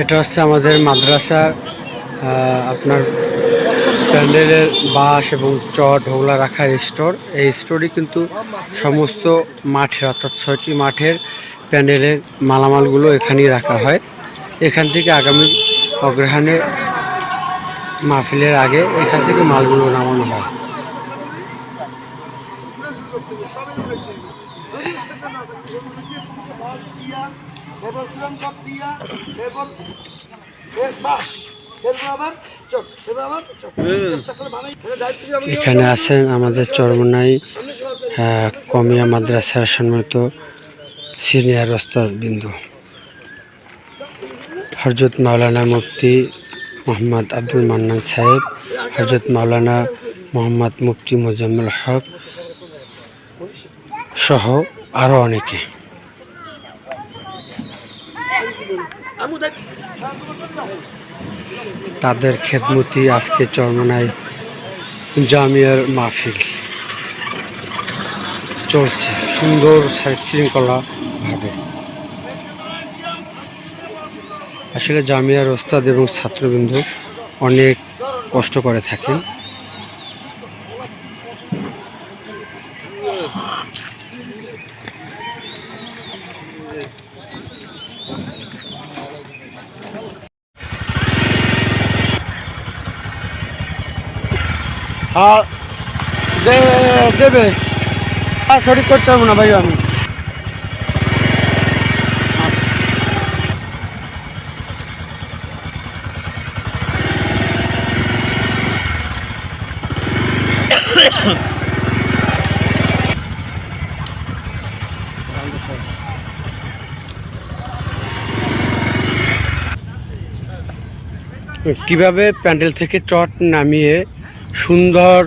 এটা হচ্ছে আমাদের মাদ্রাসার আপনার প্যান্ডেলের বাঁশ এবং চট ওগুলা রাখার স্টোর। এই স্টোরে কিন্তু সমস্ত মাঠের, অর্থাৎ ছয়টি মাঠের প্যান্ডেলের মালামালগুলো এখানেই রাখা হয়। এখান থেকে আগামী অগ্রহায়ণে মাহফিলের আগে এখান থেকে মালগুলো নামানো হয়। এখানে আছেন আমাদের চরমনাই কমিয়া মাদ্রাসার সম্মানিত সিনিয়র ওস্তাদ বিন্দু হরজত মাওলানা মুফতি মোহাম্মদ আব্দুল মান্নান সাহেব হরজত মাওলানা মোহাম্মদ মুফতি মোজাম্মুল হক সহ আরও অনেকে। তাদের খেদমতি আজকে চরমনায় জামিয়ার মাহফিল। চলছে সুন্দর শৃঙ্খলা ভাবে। আসলে জামিয়ার ওস্তাদ এবং ছাত্রবৃন্দ অনেক কষ্ট করে থাকেন। হ্যাঁ দেবে। আর সঠিক করতে পারব না ভাই আমি। কীভাবে প্যান্ডেল থেকে চট নামিয়ে সুন্দর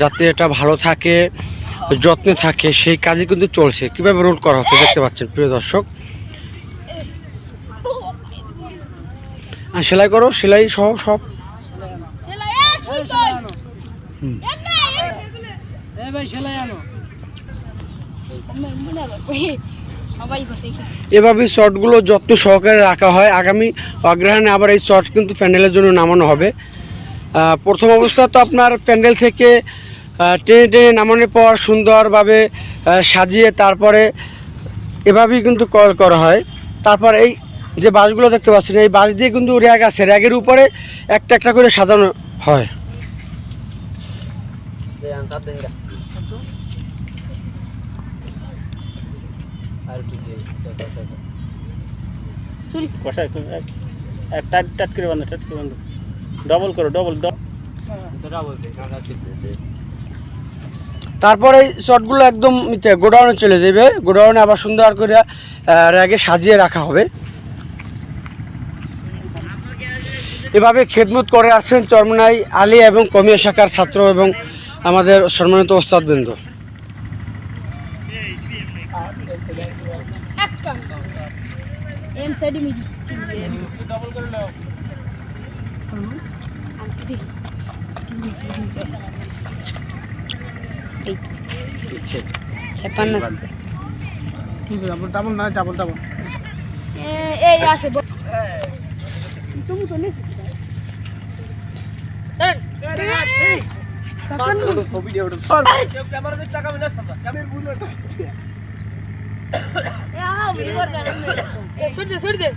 যাতে এটা ভালো থাকে যত্নে থাকে সেই কাজই কিন্তু চলছে। কীভাবে রোল করা হচ্ছে দেখতে পাচ্ছেন প্রিয় দর্শক? আর সেলাই করো সেলাই সহ সব। এখানে। এভাবে শর্টগুলো যত্ন সহকারে রাখা হয়। আগামী অগ্রহায়ণে আবার এই শর্ট কিন্তু প্যান্ডেলের জন্য নামানো হবে। প্রথম অবস্থা তো আপনার প্যান্ডেল থেকে টেনে টেনে নামানোর পর সুন্দরভাবে সাজিয়ে তারপরে এভাবেই কিন্তু কর- করা হয়। তারপর এই যে বাসগুলো দেখতে পাচ্ছেন এই বাস দিয়ে কিন্তু র্যাগ আছে। র্যাগের উপরে একটা একটা করে সাজানো হয়। সরি কষা এক এক টাট টাট করে বান্ধো টাট করে বান্ধো ডবল করো ডবল তারপরে শটগুলো একদম গোডাউনে চলে যাবে। গোডাউনে আবার সুন্দর করে র্যাগে সাজিয়ে রাখা হবে। এভাবে খেদমত করে আসছেন চরমনাই আলী এবং কমিয়া শাখার ছাত্র এবং আমাদের সম্মানিত ওস্তাদবৃন্দ। এম সাইডে মিডিস টিম গেম এই ছাপ্পান্ন ডাবল না ডাবল ডাবল এই আছে তুমি তো சுடுது சுடுது